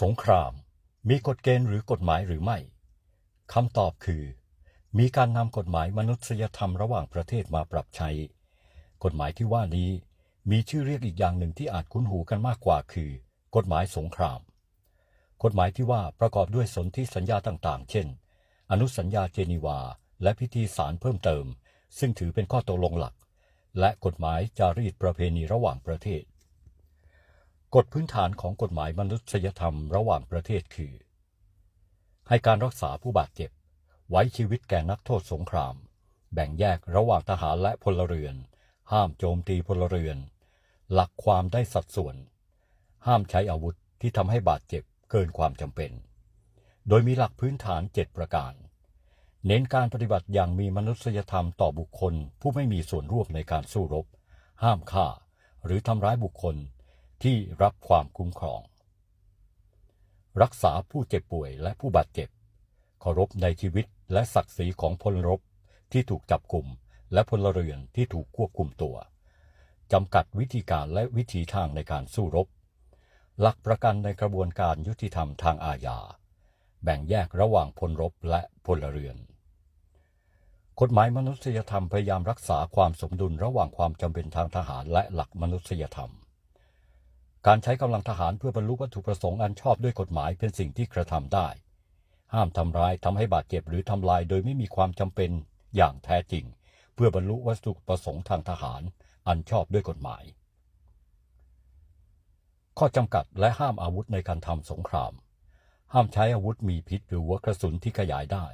สงคราม มีกฎเกณฑ์หรือกฎหมายหรือไม่คำตอบคือ มีการนำกฎหมายมนุษยธรรมระหว่างประเทศมาปรับใช้ กฎหมายที่ว่านี้มีชื่อเรียกอีกอย่างหนึ่งที่อาจคุ้นหูกันมากกว่าคือ กฎหมายสงคราม กฎหมายที่ว่าประกอบด้วยสนธิสัญญาต่างๆ เช่น อนุสัญญาเจนีวา และพิธีสารเพิ่มเติม ซึ่งถือเป็นข้อตกลงหลัก และกฎหมายจารีตประเพณีระหว่างประเทศ กฎพื้นฐานของกฎหมายมนุษยธรรมระหว่างประเทศคือ ให้การรักษาผู้บาดเจ็บ ไว้ชีวิตแก่นักโทษสงคราม แบ่งแยกระหว่างทหารและพลเรือน ห้ามโจมตีพลเรือน หลักความได้สัดส่วน ห้ามใช้อาวุธที่ทำให้บาดเจ็บเกินความจำเป็น โดยมีหลักพื้นฐาน7ประการ เน้นการปฏิบัติอย่างมีมนุษยธรรมต่อบุคคล ผู้ไม่มีส่วนร่วมในการสู้รบ ห้ามฆ่า หรือทำร้ายบุคคล ที่รับความคุ้มครอง รักษาผู้เจ็บป่วยและผู้บาดเจ็บเคารพในชีวิตและศักดิ์ศรีของพลรบที่ถูกจับกลุ่มและพลเรือนที่ถูกควบคุมตัวจำกัดวิธีการและวิธีทางในการสู้รบ หลักประกันในกระบวนการยุติธรรมทางอาญา แบ่งแยกระหว่างพลรบและพลเรือน กฎหมายมนุษยธรรมพยายามรักษาความสมดุลระหว่างความจำเป็นทางทหารและหลักมนุษยธรรม การใช้กำลังทหารเพื่อบรรลุวัตถุประสงค์อันชอบด้วยกฎหมายเป็นสิ่งที่กระทำได้ ห้ามทำร้ายทำให้บาดเจ็บหรือทำลายโดยไม่มีความจำเป็นอย่างแท้จริง เพื่อบรรลุวัตถุประสงค์ทางทหาร อันชอบด้วยกฎหมาย ข้อจำกัดและห้ามอาวุธในการทำสงคราม ห้ามใช้อาวุธมีพิษหรือหัวกระสุนที่ขยายได้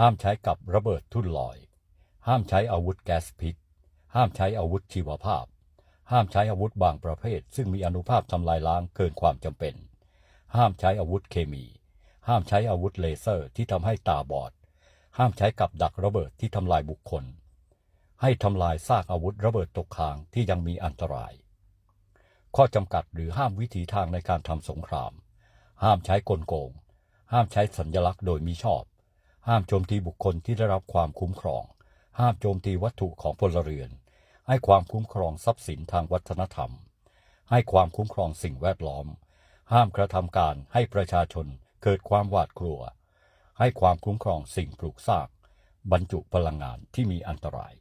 ห้ามใช้กับระเบิดทุ่นลอย ห้ามใช้อาวุธแก๊สพิษ ห้ามใช้อาวุธชีวภาพ ห้ามใช้อาวุธบางประเภท ซึ่งมีอนุภาพทำลายล้างเกินความจำเป็น ห้ามใช้อาวุธเคมี ห้ามใช้อาวุธเลเซอร์ที่ทำให้ตาบอด ห้ามใช้กับดักระเบิดที่ทำลายบุคคล ให้ทำลายซากอาวุธระเบิดตกค้างที่ยังมีอันตราย ข้อจำกัดหรือห้ามวิถีทางในการทำสงคราม ห้ามใช้กลโกง ห้ามใช้สัญลักษณ์โดยมิชอบ ห้ามโจมตีบุคคลที่ได้รับความคุ้มครอง ห้ามโจมตีวัตถุของพลเรือน ให้ความคุ้มครองทรัพย์สินทางวัฒนธรรม ให้ความคุ้มครองสิ่งแวดล้อม ห้ามกระทำการให้ประชาชนเกิดความหวาดกลัว ให้ความคุ้มครองสิ่งปลูกสร้างบรรจุพลังงานที่มีอันตราย